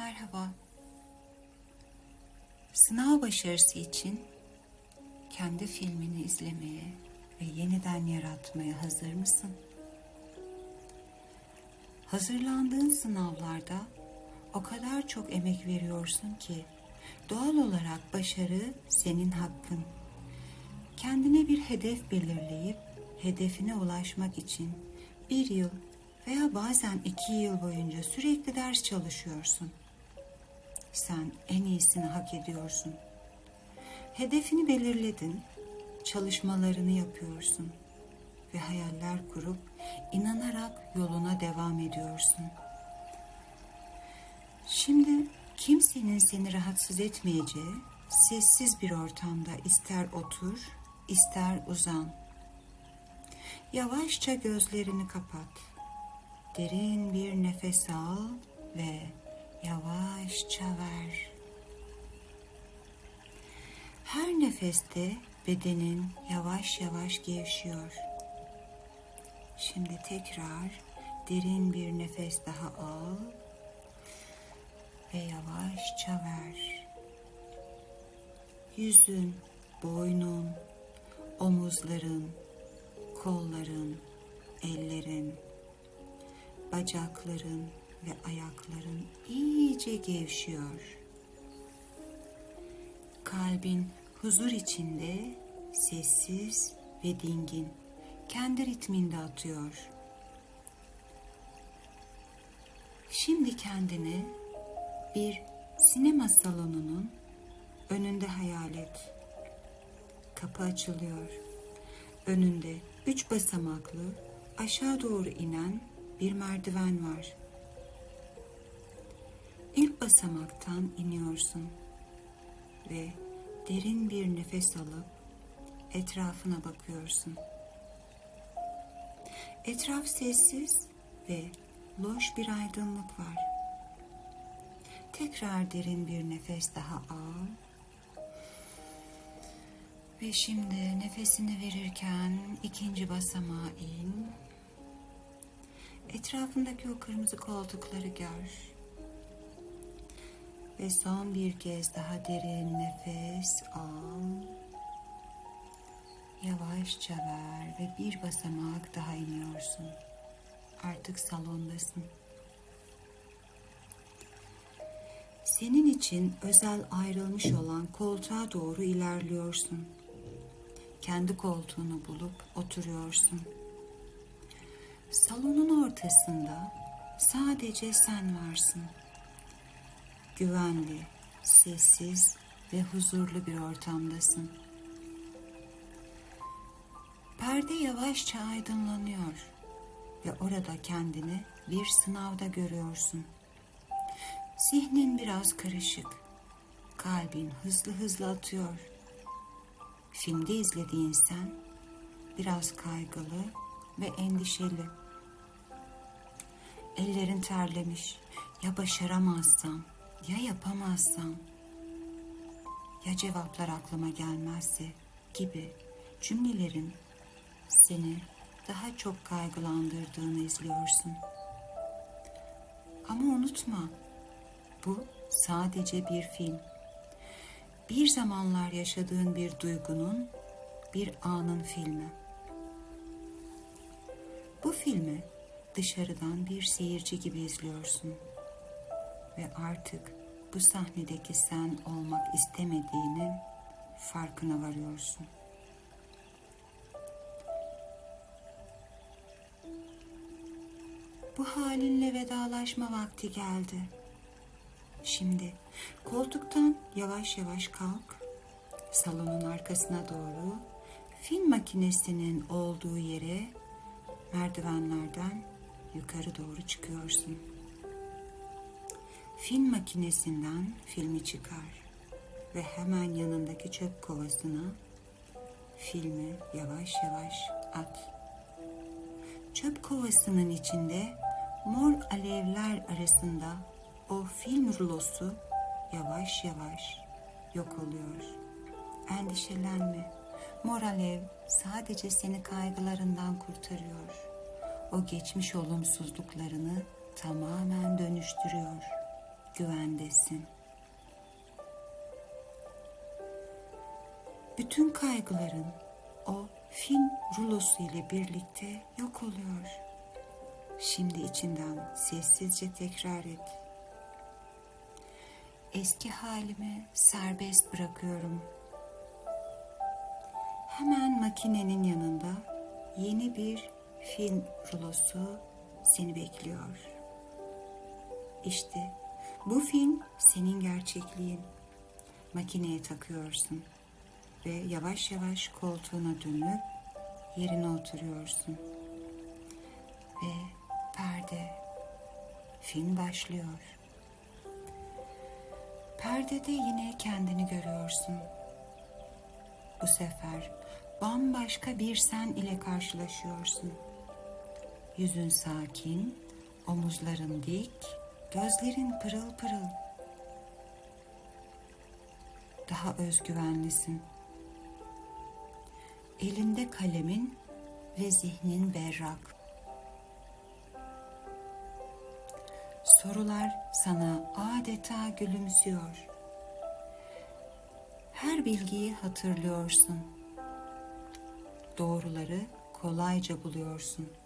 Merhaba. Sınav başarısı için kendi filmini izlemeye ve yeniden yaratmaya hazır mısın? Hazırlandığın sınavlarda o kadar çok emek veriyorsun ki doğal olarak başarı senin hakkın. Kendine bir hedef belirleyip hedefine ulaşmak için bir yıl veya bazen iki yıl boyunca sürekli ders çalışıyorsun. Sen en iyisini hak ediyorsun. Hedefini belirledin, çalışmalarını yapıyorsun ve hayaller kurup inanarak yoluna devam ediyorsun. Şimdi kimsenin seni rahatsız etmeyeceği sessiz bir ortamda ister otur, ister uzan. Yavaşça gözlerini kapat. Derin bir nefes al ve yavaşça ver. Her nefeste bedenin yavaş yavaş gevşiyor. Şimdi tekrar derin bir nefes daha al ve yavaşça ver. Yüzün, boynun, omuzların, kolların, ellerin, bacakların ve ayakların iyice gevşiyor. Kalbin huzur içinde sessiz ve dingin, kendi ritminde atıyor. Şimdi kendini bir sinema salonunun önünde hayal et. Kapı açılıyor. Önünde üç basamaklı aşağı doğru inen bir merdiven var. İlk basamaktan iniyorsun ve derin bir nefes alıp etrafına bakıyorsun. Etraf sessiz ve loş bir aydınlık var. Tekrar derin bir nefes daha al. Ve şimdi nefesini verirken ikinci basamağa in. Etrafındaki o kırmızı koltukları gör. Ve son bir kez daha derin nefes al. Yavaşça ver ve bir basamak daha iniyorsun. Artık salondasın. Senin için özel ayrılmış olan koltuğa doğru ilerliyorsun. Kendi koltuğunu bulup oturuyorsun. Salonun ortasında sadece sen varsın. Güvenli, sessiz ve huzurlu bir ortamdasın. Perde yavaşça aydınlanıyor ve orada kendini bir sınavda görüyorsun. Zihnin biraz karışık. Kalbin hızlı hızlı atıyor. Filmde izlediğin sen biraz kaygılı ve endişeli. Ellerin terlemiş. Ya başaramazsam, ya yapamazsam, ya cevaplar aklıma gelmezse gibi cümlelerin seni daha çok kaygılandırdığını izliyorsun. Ama unutma, bu sadece bir film. Bir zamanlar yaşadığın bir duygunun, bir anın filmi. Bu filmi dışarıdan bir seyirci gibi izliyorsun ve artık bu sahnedeki sen olmak istemediğinin farkına varıyorsun. Bu halinle vedalaşma vakti geldi. Şimdi koltuktan yavaş yavaş kalk. Salonun arkasına doğru film makinesinin olduğu yere merdivenlerden yukarı doğru çıkıyorsun. Film makinesinden filmi çıkar ve hemen yanındaki çöp kovasına filmi yavaş yavaş at. Çöp kovasının içinde mor alevler arasında o film rulosu yavaş yavaş yok oluyor. Endişelenme. Mor alev sadece seni kaygılarından kurtarıyor. O geçmiş olumsuzluklarını tamamen dönüştürüyor. Güvendesin. Bütün kaygıların o film rulosu ile birlikte yok oluyor. Şimdi içinden sessizce tekrar et. Eski halimi serbest bırakıyorum. Hemen makinenin yanında yeni bir film rulosu seni bekliyor. İşte bu film senin gerçekliğin. Makineye takıyorsun ve yavaş yavaş koltuğuna dönüp yerine oturuyorsun. Ve perde film başlıyor. Perdede yine kendini görüyorsun. Bu sefer bambaşka bir sen ile karşılaşıyorsun. Yüzün sakin, omuzların dik, gözlerin pırıl pırıl. Daha özgüvenlisin. Elinde kalemin ve zihnin berrak. Sorular sana adeta gülümsüyor. Her bilgiyi hatırlıyorsun. Doğruları kolayca buluyorsun.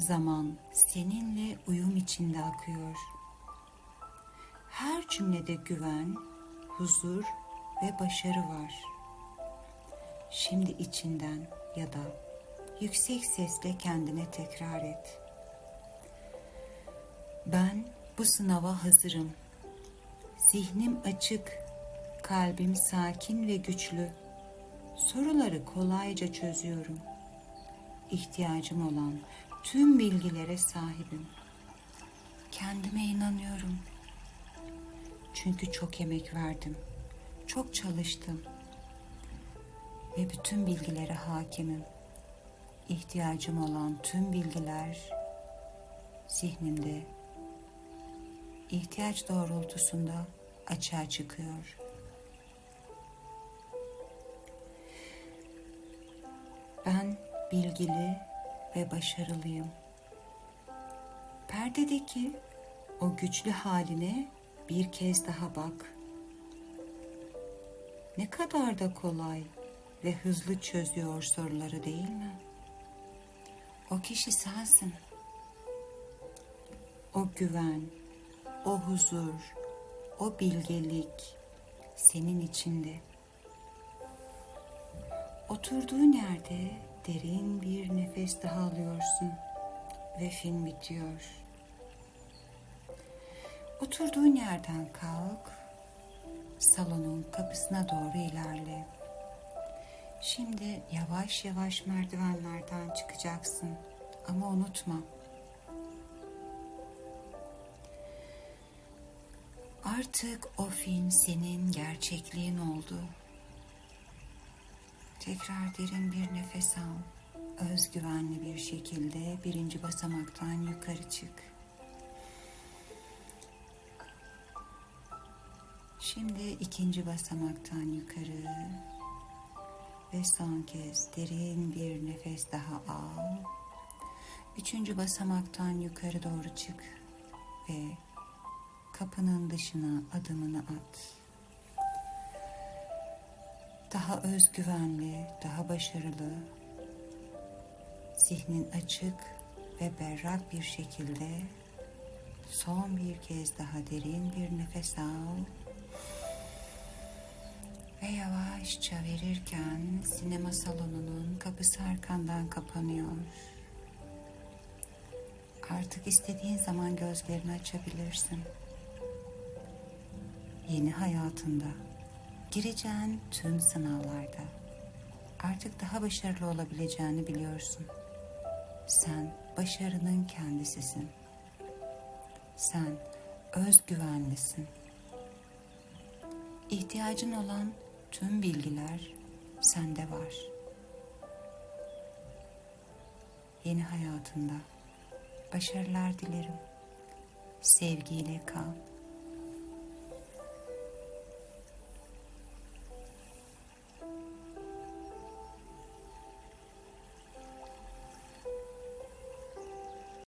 Zaman seninle uyum içinde akıyor. Her cümlede güven, huzur ve başarı var. Şimdi içinden ya da yüksek sesle kendine tekrar et. Ben bu sınava hazırım. Zihnim açık, kalbim sakin ve güçlü. Soruları kolayca çözüyorum. İhtiyacım olan tüm bilgilere sahibim. Kendime inanıyorum. Çünkü çok emek verdim. Çok çalıştım. Ve bütün bilgilere hakimim. İhtiyacım olan tüm bilgiler zihnimde ihtiyaç doğrultusunda açığa çıkıyor. Ben bilgili ve başarılıyım. Perdedeki o güçlü haline bir kez daha bak. Ne kadar da kolay ve hızlı çözüyor soruları değil mi? O kişi sensin. O güven, o huzur, o bilgelik senin içinde. Oturduğun yerde derin bir nefes daha alıyorsun ve film bitiyor. Oturduğun yerden kalk, salonun kapısına doğru ilerle. Şimdi yavaş yavaş merdivenlerden çıkacaksın ama unutma. Artık o film senin gerçekliğin oldu. Tekrar derin bir nefes al. Özgüvenli bir şekilde birinci basamaktan yukarı çık. Şimdi ikinci basamaktan yukarı ve son kez derin bir nefes daha al. Üçüncü basamaktan yukarı doğru çık ve kapının dışına adımını at. Daha özgüvenli, daha başarılı, zihnin açık ve berrak bir şekilde son bir kez daha derin bir nefes al. Ve yavaşça verirken sinema salonunun kapısı arkandan kapanıyor. Artık istediğin zaman gözlerini açabilirsin. Yeni hayatında gireceğin tüm sınavlarda artık daha başarılı olabileceğini biliyorsun. Sen başarının kendisisin. Sen özgüvenlisin. İhtiyacın olan tüm bilgiler sende var. Yeni hayatında başarılar dilerim. Sevgiyle kal.